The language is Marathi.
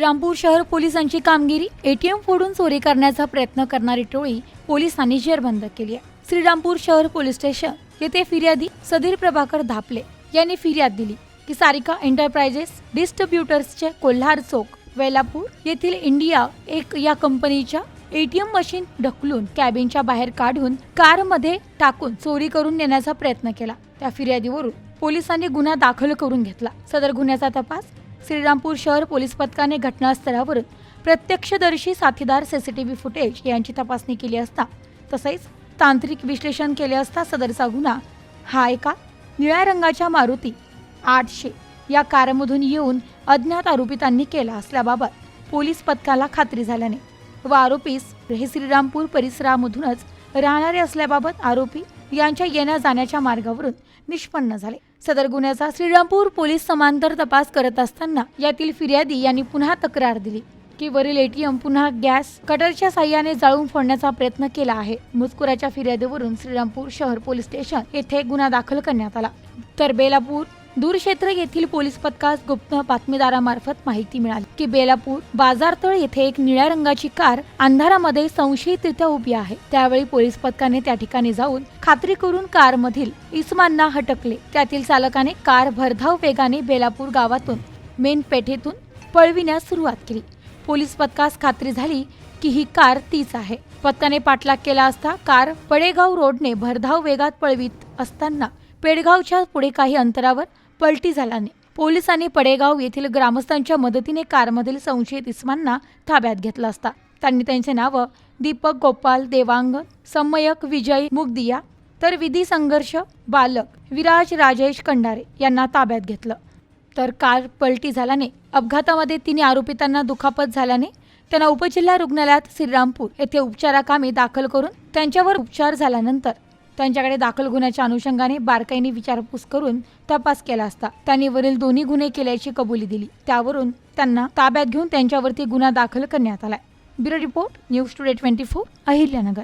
श्रीरामपूर शहर पोलिसांची कामगिरी एटीएम फोडून चोरी करण्याचा प्रयत्न करणारी टोळी पोलिसांनी जेरबंद केली आहे. श्रीरामपूर शहर पोलीस स्टेशन येथे फिर्यादी सधीर प्रभाकर धापले यांनी फिर्याद दिली की सारिका एंटरप्राइजेस डिस्ट्रीब्युटर्सचे कोल्हार चौक वेलापूर येथील इंडिया एक या कंपनीच्या एटीएम मशीन ढकलून कॅबिनच्या बाहेर काढून कारमध्ये टाकून चोरी करून नेण्याचा प्रयत्न केला. त्या फिर्यादीवरून पोलिसांनी गुन्हा दाखल करून घेतला. सदर गुन्ह्याचा तपास श्रीरामपूर शहर पोलीस पथकाने घटनास्थळावरून प्रत्यक्षदर्शी साथीदार सीसीटीव्ही फुटेज यांची तपासणी केली असता तसेच तांत्रिक विश्लेषण केले असता सदरचा गुन्हा हा एका निळ्या रंगाच्या मारुती आठशे या कारमधून येऊन अज्ञात आरोपितांनी केला असल्याबाबत पोलीस पथकाला खात्री झाल्याने व आरोपीस हे श्रीरामपूर परिसरामधूनच राहणारे असल्याबाबत आरोपी यांच्या येण्या जाण्याच्या मार्गावरून निष्पन्न झाले. सदर गुन्ह्याचा श्रीरामपूर पोलीस समांतर तपास करत असताना यातील फिर्यादी यांनी पुन्हा तक्रार दिली की वरील एटीएम पुन्हा गॅस कटरच्या साह्याने जाळून फोडण्याचा प्रयत्न केला आहे. मुजकुराच्या फिर्यादीवरून श्रीरामपूर शहर पोलीस स्टेशन येथे गुन्हा दाखल करण्यात आला. तर बेलापूर दूरक्षेत्र येथील पोलीस पथकास गुप्त बातमीदारामार्फत माहिती मिळाली. की बेलापूर बाजारतळ येथे एक निळ्या रंगाची कार अंधारामध्ये संशयितरित्या उभी आहे. त्यावेळी पोलीस पथकाने त्या ठिकाणी जाऊन खात्री करून कारमधील इस्मांना हटकले. त्यातील चालकाने कार भरधाव वेगाने बेलापूर गावातून मेन पेठेतून पळविण्यास सुरुवात केली. पोलीस पथकास खात्री झाली की ही कार तीच आहे. पथकाने पाठलाग केला असता कार पडेगाव रोडने भरधाव वेगात पळवित असताना पेडगावच्या पुढे काही अंतरावर पलटी झाल्याने. पोलिसांनी पडेगाव येथील ग्रामस्थांच्या मदतीने कारमधील संशयित इस्मांना ताब्यात घेतला असता. त्यांनी त्यांचे नावं दीपक गोपाल देवांग समयक विजय मुगदिया तर विधी संघर्ष बालक विराज राजेश कंडारे यांना ताब्यात घेतलं. तर कार पलटी झाल्याने अपघातामध्ये तिन्ही आरोपितांना दुखापत झाल्याने त्यांना उपजिल्हा रुग्णालयात श्रीरामपूर येथे उपचाराकामी दाखल करून त्यांच्यावर उपचार झाल्यानंतर त्यांच्याकडे दाखल गुन्ह्याच्या अनुषंगाने बारकाईने विचारपूस करून तपास केला असता. त्यांनी वरील दोन्ही गुन्हे केल्याची कबुली दिली. त्यावरून त्यांना ताब्यात घेऊन त्यांच्यावरती गुन्हा दाखल करण्यात आलाय. Bureau report news today twenty four Ahilyanagar.